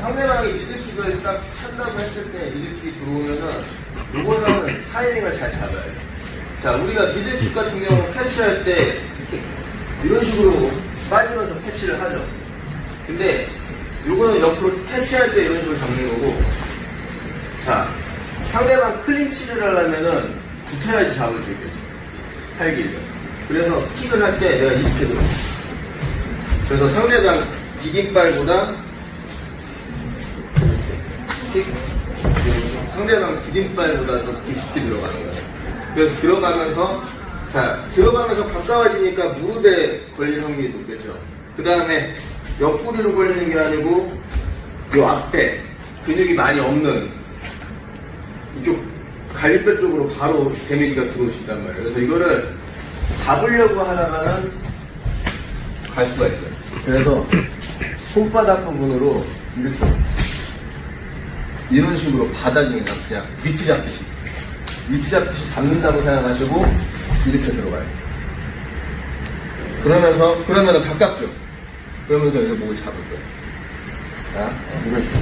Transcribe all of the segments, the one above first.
상대방이 미드킥을 딱 찬다고 했을 때 미드킥이 들어오면은 이거는 타이밍을 잘 잡아야 돼. 자, 우리가 미드킥 같은 경우 캐치할 때 이렇게 이런 식으로 빠지면서 캐치를 하죠. 근데 요거는 옆으로 캐치할 때 이런 식으로 잡는 거고 자, 상대방 클린치를 하려면은 붙어야지 잡을 수 있겠죠. 팔 길게. 그래서 킥을 할 때 내가 이렇게 들어. 그래서 상대방 디딤발보다 킥, 상대방 디딤발보다 더 깊숙이 들어가는 거예요. 그래서 들어가면서, 자, 들어가면서 가까워지니까 무릎에 걸릴 확률이 높겠죠. 그 다음에 옆구리로 걸리는 게 아니고, 요 앞에 근육이 많이 없는 이쪽 갈비뼈 쪽으로 바로 데미지가 들어올 수 있단 말이에요. 그래서 이거를 잡으려고 하다가는 갈 수가 있어요. 그래서 손바닥 부분으로 이렇게 이런 식으로 바닥에 그냥, 미트 잡듯이 미트 잡듯이 잡는다고 생각하시고 이렇게 들어가요. 그러면서 그러면은 가깝죠. 그러면서 여기서 목을 잡을 거예요. 자, 이런 식으로.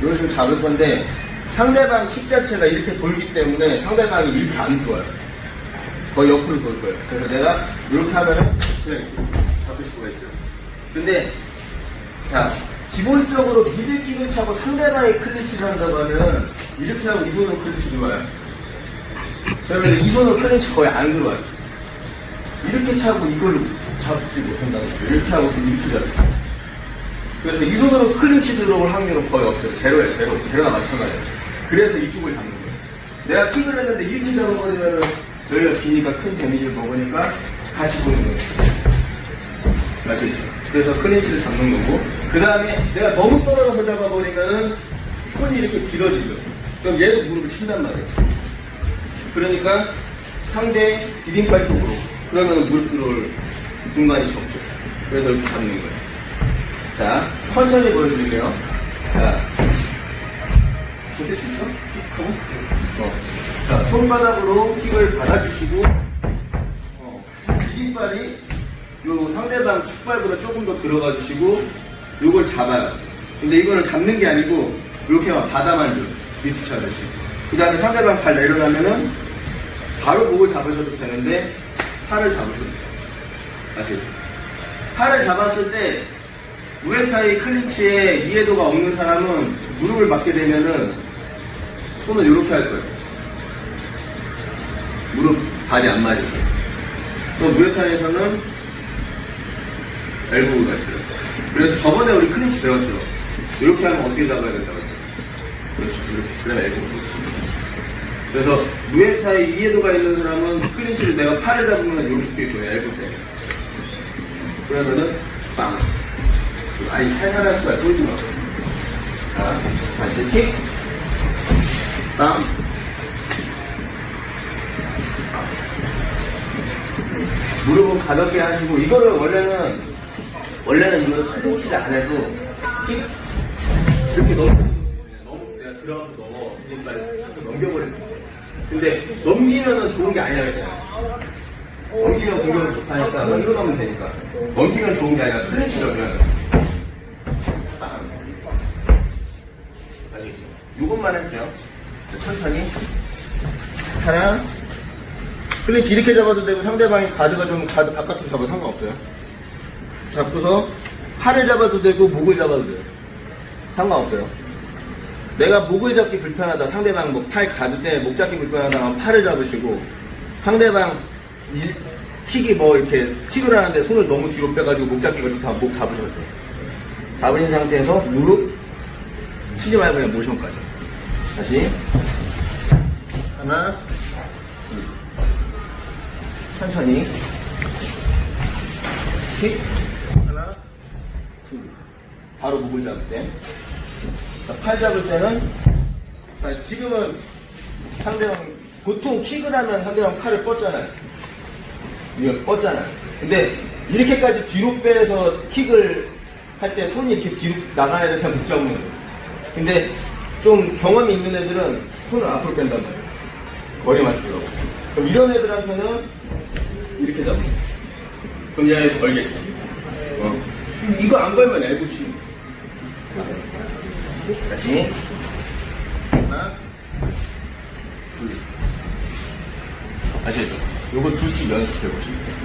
이런 식으로 잡을 건데 상대방 킥 자체가 이렇게 돌기 때문에 상대방이 이렇게 안 돌아요. 거의 옆으로 돌 거예요. 그래서 내가 이렇게 하면은 그냥 잡을 수가 있어요. 근데 자 기본적으로 미들킥을 차고 상대방이 클린치를 한다고 하면 이렇게 하고 이 손으로 클린치 들어와요. 그러면 이 손으로 클린치 거의 안 들어와요. 이렇게 차고 이걸 잡지 거예요. 이렇게 하고 이렇게 잡지. 그래서 이 손으로 클린치 들어올 확률은 거의 없어요. 제로야, 제로. 제로나 마찬가지예요. 그래서 이쪽을 잡는 거예요. 내가 킥을 했는데 이렇게 잡아버리면 여기가 기니까 큰 데미지를 먹으니까 같이 보는 거예요. 아시겠죠? 그래서 클린치를 잡는 거고, 그 다음에 내가 너무 떨어져서 잡아버리면은 손이 이렇게 길어지죠. 그럼 얘도 무릎을 친단 말이에요. 그러니까 상대 디딤발 쪽으로. 그러면 무릎 들어올 공간이 적죠. 그래서 이렇게 잡는 거예요. 자, 천천히 보여드릴게요. 자, 보실 수 있어? 킥하고? 어. 자, 손바닥으로 킥을 받아주시고, 어, 디딤발이 요 상대방 축발보다 조금 더 들어가 주시고, 요걸 잡아요. 근데 이거는 잡는 게 아니고, 이렇게 막 받아만 줘요. 미트 차듯이. 그 다음에 상대방 발 내려가면은, 바로 목을 잡으셔도 되는데, 팔을 잡으셔도 돼요. 아시겠죠? 팔을 잡았을 때, 무에타이 클린치에 이해도가 없는 사람은 무릎을 맞게 되면은 손을 이렇게 할 거예요. 무릎 발이 안 거예요. 또 무에타이에서는 엘보우가 있어요. 그래서 저번에 우리 클린치 배웠죠. 이렇게 하면 어떻게 잡아야 된다고 했어요. 그렇죠. 이렇게. 엘보우가 있습니다. 그래서 무에타이 이해도가 있는 사람은 클린치를 내가 팔을 잡으면 이렇게 될 거예요. 엘보 때문에. 그러면은 빵. 아니 살살할 수가 쫄지 마. 자, 다시 킥, 땅, 무릎은 가볍게 하시고 이거를 원래는 원래는 이거를 클린치를 안 해도 킥 이렇게 넘겨 너무 내가 들어가서 넘어 뒷발 넘겨버리는 거예요. 근데 넘기면은 좋은 게 아니라 했잖아요. 넘기면 공격을 못하니까 뭐 일어나면 되니까 넘기면 좋은 게 아니라 클린치려면 알겠죠? 이것만 할게요. 자, 천천히. 하나. 클린치 이렇게 잡아도 되고 상대방이 가드가 좀 가드 바깥으로 잡아도 상관없어요. 잡고서 팔을 잡아도 되고 목을 잡아도 돼요. 상관없어요. 내가 목을 잡기 불편하다. 상대방 뭐팔 가드 때문에 목 잡기 불편하다 하면 팔을 잡으시고 상대방 이, 킥이 뭐 이렇게 킥을 하는데 손을 너무 뒤로 빼가지고 목 잡기가 좋다. 목 잡으셔도 돼요. 잡으신 상태에서 무릎 치지 말고 그냥 모션까지. 다시. 하나, 둘. 천천히. 킥. 바로 목을 잡을 때. 자, 팔 잡을 때는, 자, 지금은 상대방, 보통 킥을 하면 상대방 팔을 뻗잖아요. 이걸 뻗잖아요. 근데 이렇게까지 뒤로 빼서 킥을 할 때 손이 이렇게 뒤로 나가야 돼 그냥 못 잡는 거예요. 근데 좀 경험이 있는 애들은 손을 앞으로 뺀단 말이에요. 거리 맞추려고. 그럼 이런 애들한테는 이렇게 잡는 거예요. 그럼 얘 걸겠죠. 어. 이거 안 걸면 엘보 치는 거예요. 다시. 하나, 둘. 아시겠죠? 요거 둘씩 연습해 보시면 돼요.